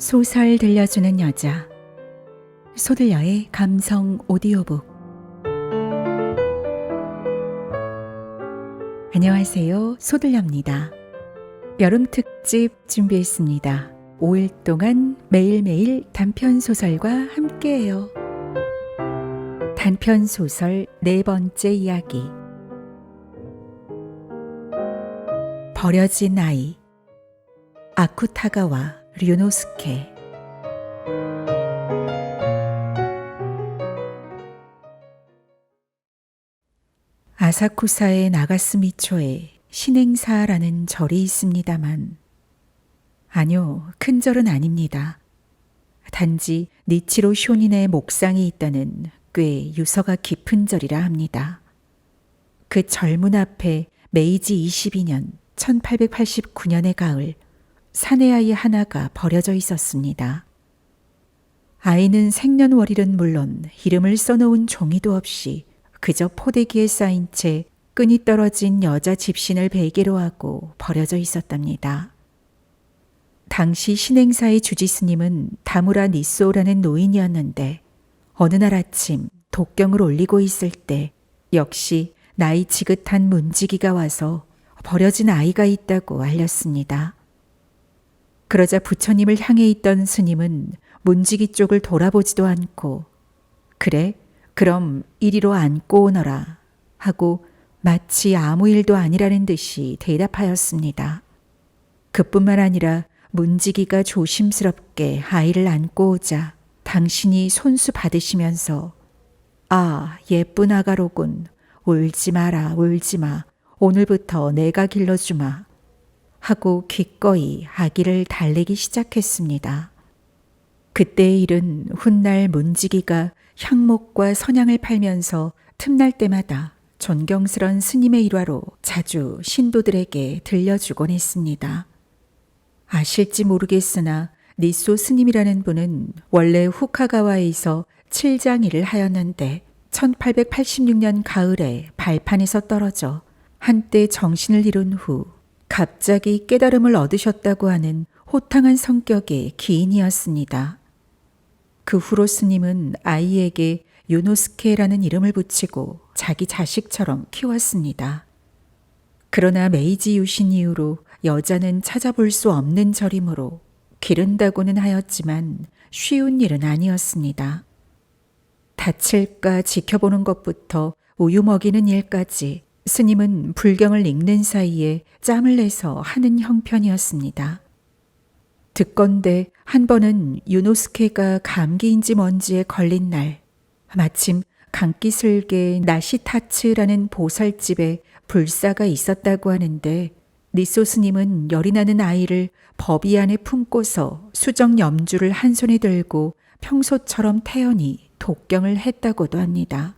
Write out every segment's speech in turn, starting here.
소설 들려주는 여자. 소들여의 감성 오디오북. 안녕하세요. 소들여입니다. 여름 특집 준비했습니다. 5일 동안 매일매일 단편 소설과 함께해요. 단편 소설 네 번째 이야기. 버려진 아이. 아쿠타가와 류노스케 아사쿠사의 나가스미초에 신행사라는 절이 있습니다만 아니요, 큰 절은 아닙니다. 단지 니치로 쇼닌의 목상이 있다는 꽤 유서가 깊은 절이라 합니다. 그 절문 앞에 메이지 22년 1889년의 가을 사내 아이 하나가 버려져 있었습니다. 아이는 생년월일은 물론 이름을 써놓은 종이도 없이 그저 포대기에 쌓인 채 끈이 떨어진 여자 집신을 베개로 하고 버려져 있었답니다. 당시 신행사의 주지스님은 다무라 니소라는 노인이었는데 어느 날 아침 독경을 올리고 있을 때 역시 나이 지긋한 문지기가 와서 버려진 아이가 있다고 알렸습니다. 그러자 부처님을 향해 있던 스님은 문지기 쪽을 돌아보지도 않고 그래 그럼 이리로 안고 오너라. 하고 마치 아무 일도 아니라는 듯이 대답하였습니다. 그뿐만 아니라 문지기가 조심스럽게 아이를 안고 오자 당신이 손수 받으시면서 아 예쁜 아가로군. 울지 마라 울지 마. 오늘부터 내가 길러주마 하고 기꺼이 아기를 달래기 시작했습니다. 그때의 일은 훗날 문지기가 향목과 선향을 팔면서 틈날 때마다 존경스런 스님의 일화로 자주 신도들에게 들려주곤 했습니다. 아실지 모르겠으나 니소 스님이라는 분은 원래 후카가와에서 칠장 일을 하였는데 1886년 가을에 발판에서 떨어져 한때 정신을 잃은 후 갑자기 깨달음을 얻으셨다고 하는 호탕한 성격의 기인이었습니다. 그 후로 스님은 아이에게 요노스케라는 이름을 붙이고 자기 자식처럼 키웠습니다. 그러나 메이지 유신 이후로 여자는 찾아볼 수 없는 절이므로 기른다고는 하였지만 쉬운 일은 아니었습니다. 다칠까 지켜보는 것부터 우유 먹이는 일까지 스님은 불경을 읽는 사이에 짬을 내서 하는 형편이었습니다. 듣건대 한 번은 유노스케가 감기인지 뭔지에 걸린 날, 마침 강기슬개 나시타츠라는 보살집에 불사가 있었다고 하는데 니소 스님은 열이 나는 아이를 법이 안에 품고서 수정 염주를 한 손에 들고 평소처럼 태연히 독경을 했다고도 합니다.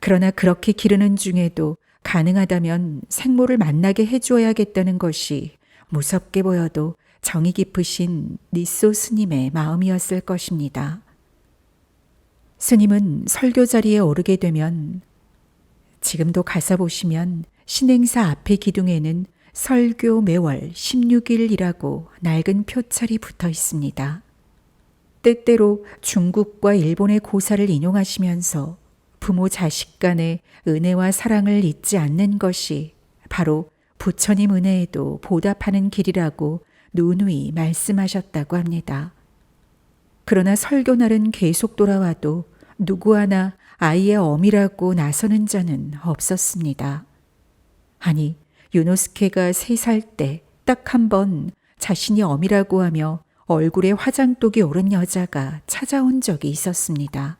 그러나 그렇게 기르는 중에도 가능하다면 생모를 만나게 해주어야겠다는 것이 무섭게 보여도 정이 깊으신 니소 스님의 마음이었을 것입니다. 스님은 설교 자리에 오르게 되면 지금도 가서 보시면 신행사 앞에 기둥에는 설교 매월 16일이라고 낡은 표찰이 붙어 있습니다. 때때로 중국과 일본의 고사를 인용하시면서 부모 자식 간의 은혜와 사랑을 잊지 않는 것이 바로 부처님 은혜에도 보답하는 길이라고 누누이 말씀하셨다고 합니다. 그러나 설교날은 계속 돌아와도 누구 하나 아이의 어미라고 나서는 자는 없었습니다. 아니, 유노스케가 세 살 때 딱 한 번 자신이 어미라고 하며 얼굴에 화장독이 오른 여자가 찾아온 적이 있었습니다.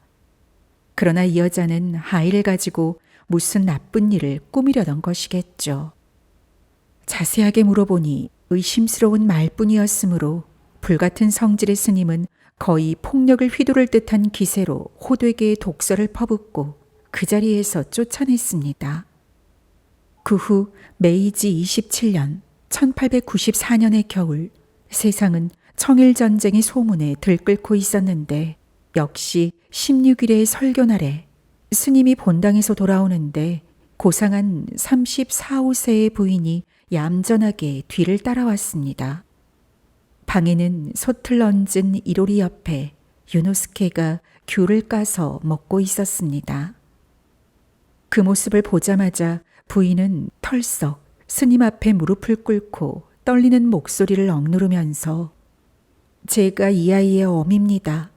그러나 이 여자는 아이를 가지고 무슨 나쁜 일을 꾸미려던 것이겠죠. 자세하게 물어보니 의심스러운 말뿐이었으므로 불같은 성질의 스님은 거의 폭력을 휘두를 듯한 기세로 호되게 독서를 퍼붓고 그 자리에서 쫓아냈습니다. 그 후 메이지 27년 1894년의 겨울 세상은 청일전쟁의 소문에 들끓고 있었는데 역시 16일의 설교날에 스님이 본당에서 돌아오는데 고상한 34, 5세의 부인이 얌전하게 뒤를 따라왔습니다. 방에는 솥을 얹은 이로리 옆에 유노스케가 귤을 까서 먹고 있었습니다. 그 모습을 보자마자 부인은 털썩 스님 앞에 무릎을 꿇고 떨리는 목소리를 억누르면서 제가 이 아이의 어미입니다.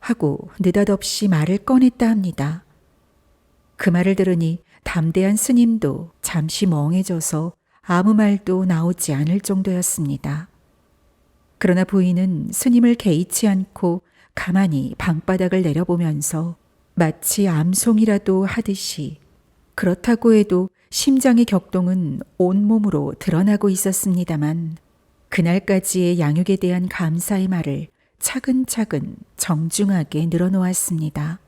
하고 느닷없이 말을 꺼냈다 합니다. 그 말을 들으니 담대한 스님도 잠시 멍해져서 아무 말도 나오지 않을 정도였습니다. 그러나 부인은 스님을 개의치 않고 가만히 방바닥을 내려보면서 마치 암송이라도 하듯이 그렇다고 해도 심장의 격동은 온몸으로 드러나고 있었습니다만 그날까지의 양육에 대한 감사의 말을 차근차근 정중하게 늘어놓았습니다.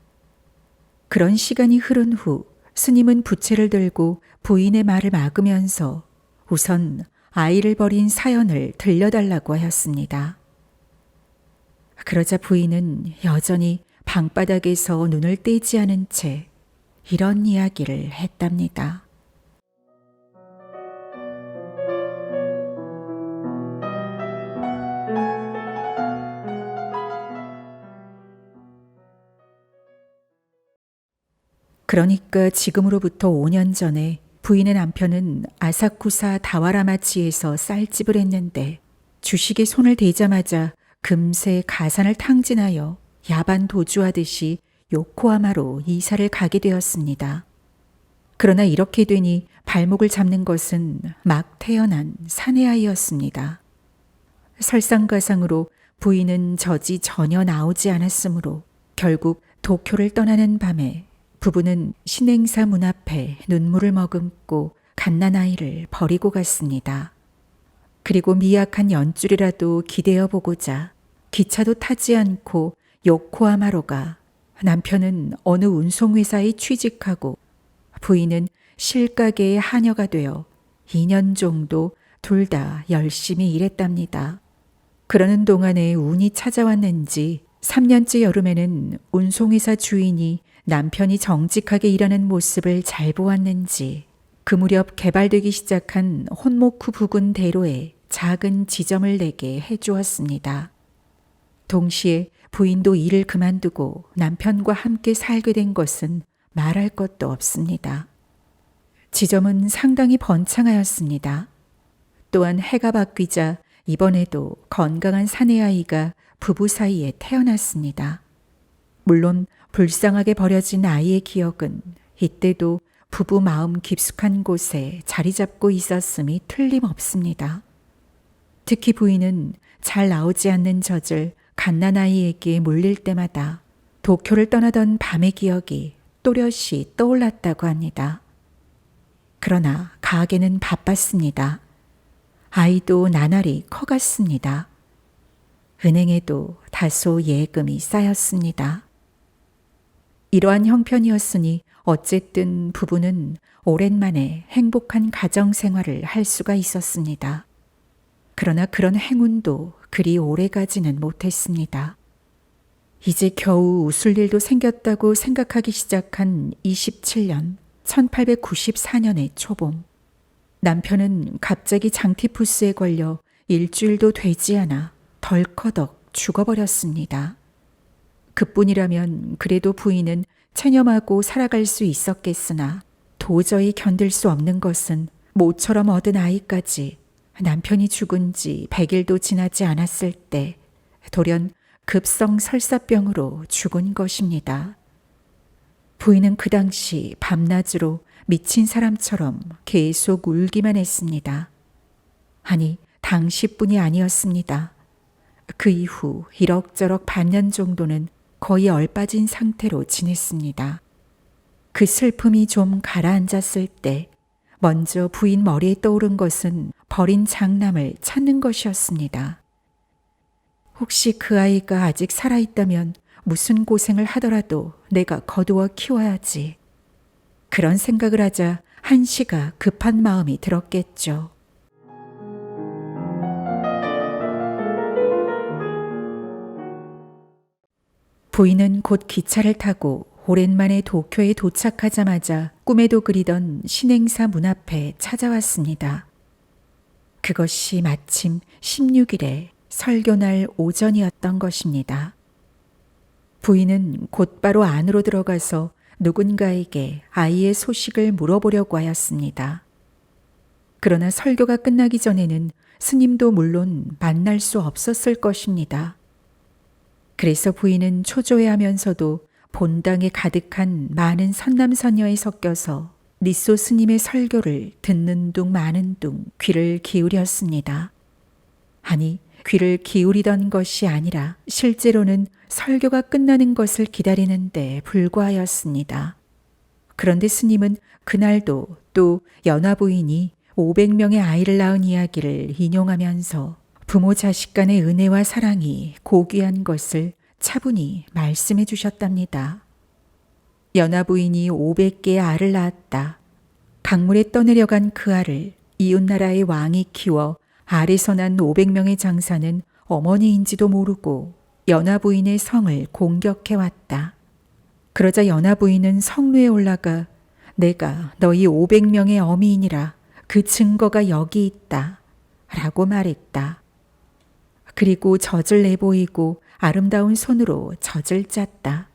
그런 시간이 흐른 후 스님은 부채를 들고 부인의 말을 막으면서 우선 아이를 버린 사연을 들려달라고 하였습니다. 그러자 부인은 여전히 방바닥에서 눈을 떼지 않은 채 이런 이야기를 했답니다. 그러니까 지금으로부터 5년 전에 부인의 남편은 아사쿠사 다와라마치에서 쌀집을 했는데 주식에 손을 대자마자 금세 가산을 탕진하여 야반 도주하듯이 요코하마로 이사를 가게 되었습니다. 그러나 이렇게 되니 발목을 잡는 것은 막 태어난 사내 아이였습니다. 설상가상으로 부인은 젖이 전혀 나오지 않았으므로 결국 도쿄를 떠나는 밤에 부부는 신행사 문 앞에 눈물을 머금고 갓난아이를 버리고 갔습니다. 그리고 미약한 연줄이라도 기대어 보고자 기차도 타지 않고 요코하마로 가 남편은 어느 운송회사에 취직하고 부인은 실가게의 하녀가 되어 2년 정도 둘 다 열심히 일했답니다. 그러는 동안에 운이 찾아왔는지 3년째 여름에는 운송회사 주인이 남편이 정직하게 일하는 모습을 잘 보았는지 그 무렵 개발되기 시작한 혼모쿠 부근 대로에 작은 지점을 내게 해주었습니다. 동시에 부인도 일을 그만두고 남편과 함께 살게 된 것은 말할 것도 없습니다. 지점은 상당히 번창하였습니다. 또한 해가 바뀌자 이번에도 건강한 사내아이가 부부 사이에 태어났습니다. 물론 불쌍하게 버려진 아이의 기억은 이때도 부부 마음 깊숙한 곳에 자리 잡고 있었음이 틀림없습니다. 특히 부인은 잘 나오지 않는 젖을 갓난아이에게 물릴 때마다 도쿄를 떠나던 밤의 기억이 또렷이 떠올랐다고 합니다. 그러나 가게는 바빴습니다. 아이도 나날이 커갔습니다. 은행에도 다소 예금이 쌓였습니다. 이러한 형편이었으니 어쨌든 부부는 오랜만에 행복한 가정 생활을 할 수가 있었습니다. 그러나 그런 행운도 그리 오래 가지는 못했습니다. 이제 겨우 웃을 일도 생겼다고 생각하기 시작한 27년 1894년의 초봄. 남편은 갑자기 장티푸스에 걸려 일주일도 되지 않아 덜커덕 죽어버렸습니다. 그뿐이라면 그래도 부인은 체념하고 살아갈 수 있었겠으나 도저히 견딜 수 없는 것은 모처럼 얻은 아이까지 남편이 죽은 지 100일도 지나지 않았을 때 돌연 급성 설사병으로 죽은 것입니다. 부인은 그 당시 밤낮으로 미친 사람처럼 계속 울기만 했습니다. 아니, 당시뿐이 아니었습니다. 그 이후 이럭저럭 반년 정도는 거의 얼빠진 상태로 지냈습니다. 그 슬픔이 좀 가라앉았을 때 먼저 부인 머리에 떠오른 것은 버린 장남을 찾는 것이었습니다. 혹시 그 아이가 아직 살아있다면 무슨 고생을 하더라도 내가 거두어 키워야지. 그런 생각을 하자 한시가 급한 마음이 들었겠죠. 부인은 곧 기차를 타고 오랜만에 도쿄에 도착하자마자 꿈에도 그리던 신행사 문 앞에 찾아왔습니다. 그것이 마침 16일에 설교날 오전이었던 것입니다. 부인은 곧바로 안으로 들어가서 누군가에게 아이의 소식을 물어보려고 하였습니다. 그러나 설교가 끝나기 전에는 스님도 물론 만날 수 없었을 것입니다. 그래서 부인은 초조해하면서도 본당에 가득한 많은 선남선녀에 섞여서 니소 스님의 설교를 듣는 둥 마는 둥 귀를 기울였습니다. 아니, 귀를 기울이던 것이 아니라 실제로는 설교가 끝나는 것을 기다리는데 불과하였습니다. 그런데 스님은 그날도 또 연화 부인이 500명의 아이를 낳은 이야기를 인용하면서 부모 자식 간의 은혜와 사랑이 고귀한 것을 차분히 말씀해 주셨답니다. 연하 부인이 500개의 알을 낳았다. 강물에 떠내려간 그 알을 이웃나라의 왕이 키워 알에서 난 500명의 장사는 어머니인지도 모르고 연하 부인의 성을 공격해 왔다. 그러자 연하 부인은 성루에 올라가 내가 너희 500명의 어미이니라 그 증거가 여기 있다. 라고 말했다. 그리고 젖을 내보이고 아름다운 손으로 젖을 짰다.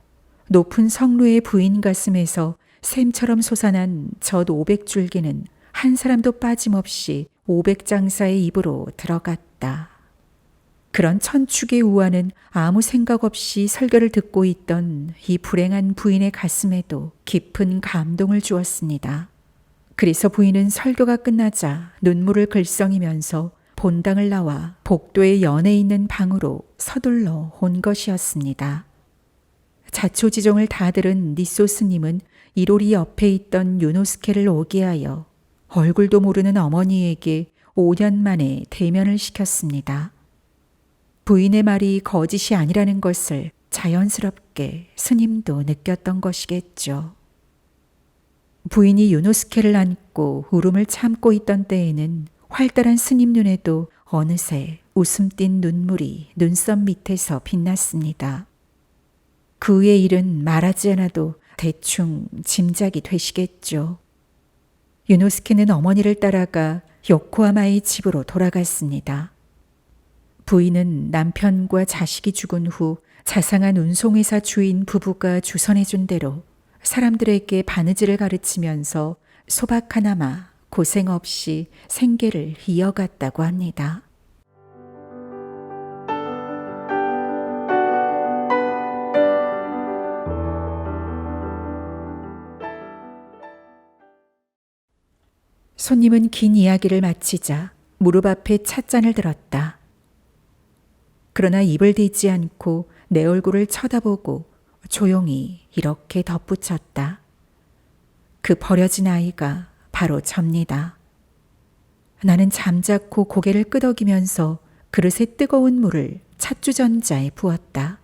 높은 성루의 부인 가슴에서 샘처럼 솟아난 젖 500줄기는 한 사람도 빠짐없이 500장사의 입으로 들어갔다. 그런 천축의 우화는 아무 생각 없이 설교를 듣고 있던 이 불행한 부인의 가슴에도 깊은 감동을 주었습니다. 그래서 부인은 설교가 끝나자 눈물을 글썽이면서 본당을 나와 복도의 연에 있는 방으로 서둘러 온 것이었습니다. 자초지종을 다 들은 니소스님은 이로리 옆에 있던 유노스케를 오게 하여 얼굴도 모르는 어머니에게 5년 만에 대면을 시켰습니다. 부인의 말이 거짓이 아니라는 것을 자연스럽게 스님도 느꼈던 것이겠죠. 부인이 유노스케를 안고 울음을 참고 있던 때에는 활달한 스님 눈에도 어느새 웃음 띤 눈물이 눈썹 밑에서 빛났습니다. 그의 일은 말하지 않아도 대충 짐작이 되시겠죠. 유노스케는 어머니를 따라가 요코하마의 집으로 돌아갔습니다. 부인은 남편과 자식이 죽은 후 자상한 운송회사 주인 부부가 주선해준 대로 사람들에게 바느질을 가르치면서 소박 하나마 고생 없이 생계를 이어갔다고 합니다. 손님은 긴 이야기를 마치자 무릎 앞에 찻잔을 들었다. 그러나 입을 대지 않고 내 얼굴을 쳐다보고 조용히 이렇게 덧붙였다. 그 버려진 아이가 바로 접니다. 나는 잠자코 고개를 끄덕이면서 그릇에 뜨거운 물을 찻주전자에 부었다.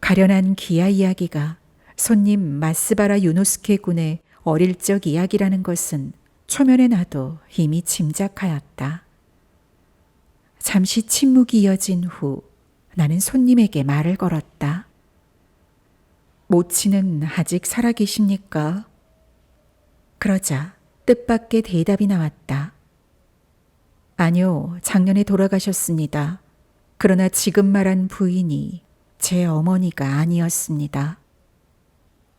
가련한 기아 이야기가 손님 마스바라 유노스케 군의 어릴 적 이야기라는 것은 초면에 나도 이미 짐작하였다. 잠시 침묵이 이어진 후 나는 손님에게 말을 걸었다. 모치는 아직 살아계십니까? 그러자 뜻밖의 대답이 나왔다. 아니요, 작년에 돌아가셨습니다. 그러나 지금 말한 부인이 제 어머니가 아니었습니다.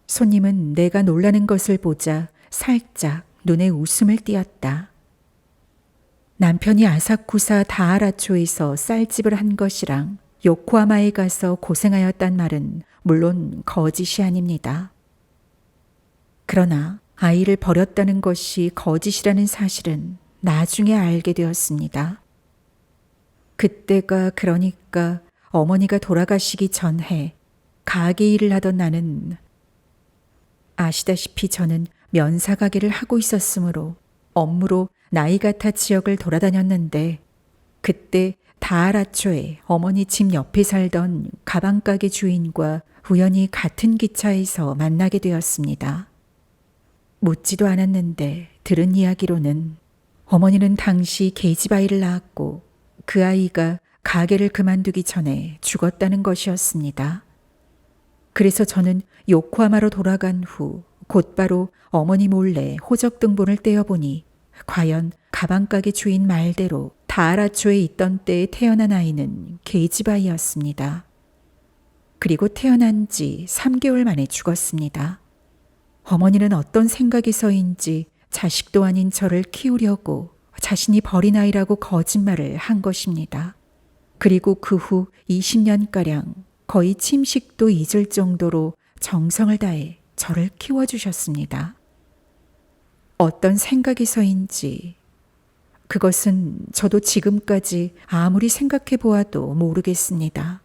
손님은 내가 놀라는 것을 보자 살짝 눈에 웃음을 띄었다. 남편이 아사쿠사 다하라초에서 쌀집을 한 것이랑 요코하마에 가서 고생하였단 말은 물론 거짓이 아닙니다. 그러나 아이를 버렸다는 것이 거짓이라는 사실은 나중에 알게 되었습니다. 그때가 그러니까 어머니가 돌아가시기 전해 가게 일을 하던 나는 아시다시피 저는 면사 가게를 하고 있었으므로 업무로 나이가타 지역을 돌아다녔는데 그때 다하라초에 어머니 집 옆에 살던 가방가게 주인과 우연히 같은 기차에서 만나게 되었습니다. 묻지도 않았는데 들은 이야기로는 어머니는 당시 계집아이를 낳았고 그 아이가 가게를 그만두기 전에 죽었다는 것이었습니다. 그래서 저는 요코하마로 돌아간 후 곧바로 어머니 몰래 호적 등본을 떼어보니 과연 가방가게 주인 말대로 다하라초에 있던 때에 태어난 아이는 게이지바이였습니다. 그리고 태어난 지 3개월 만에 죽었습니다. 어머니는 어떤 생각에서인지 자식도 아닌 저를 키우려고 자신이 버린 아이라고 거짓말을 한 것입니다. 그리고 그 후 20년가량 거의 침식도 잊을 정도로 정성을 다해 저를 키워주셨습니다. 어떤 생각에서인지 그것은 저도 지금까지 아무리 생각해 보아도 모르겠습니다.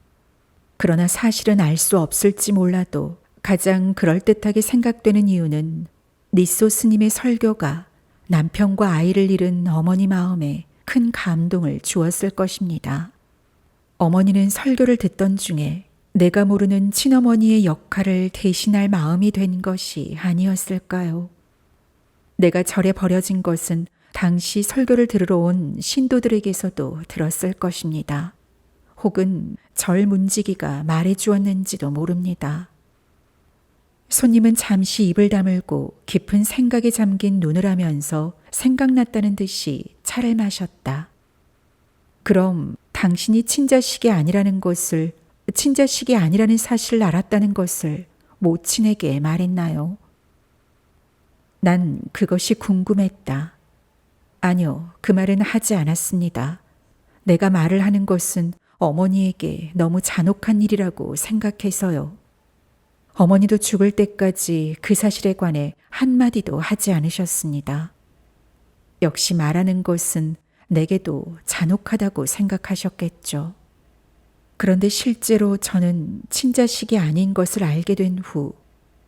그러나 사실은 알 수 없을지 몰라도 가장 그럴듯하게 생각되는 이유는 니소 스님의 설교가 남편과 아이를 잃은 어머니 마음에 큰 감동을 주었을 것입니다. 어머니는 설교를 듣던 중에 내가 모르는 친어머니의 역할을 대신할 마음이 된 것이 아니었을까요? 내가 절에 버려진 것은 당시 설교를 들으러 온 신도들에게서도 들었을 것입니다. 혹은 절 문지기가 말해 주었는지도 모릅니다. 손님은 잠시 입을 다물고 깊은 생각에 잠긴 눈을 하면서 생각났다는 듯이 차를 마셨다. 그럼 당신이 친자식이 아니라는 것을, 친자식이 아니라는 사실을 알았다는 것을 모친에게 말했나요? 난 그것이 궁금했다. 아니요, 그 말은 하지 않았습니다. 내가 말을 하는 것은 어머니에게 너무 잔혹한 일이라고 생각해서요. 어머니도 죽을 때까지 그 사실에 관해 한마디도 하지 않으셨습니다. 역시 말하는 것은 내게도 잔혹하다고 생각하셨겠죠. 그런데 실제로 저는 친자식이 아닌 것을 알게 된 후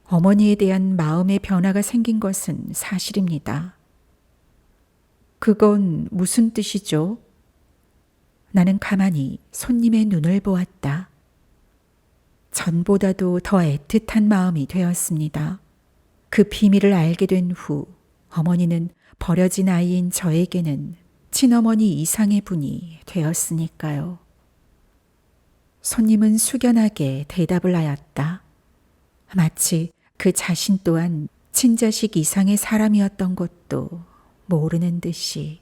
어머니에 대한 마음의 변화가 생긴 것은 사실입니다. 그건 무슨 뜻이죠? 나는 가만히 손님의 눈을 보았다. 전보다도 더 애틋한 마음이 되었습니다. 그 비밀을 알게 된 후 어머니는 버려진 아이인 저에게는 친어머니 이상의 분이 되었으니까요. 손님은 숙연하게 대답을 하였다. 마치 그 자신 또한 친자식 이상의 사람이었던 것도 모르는 듯이.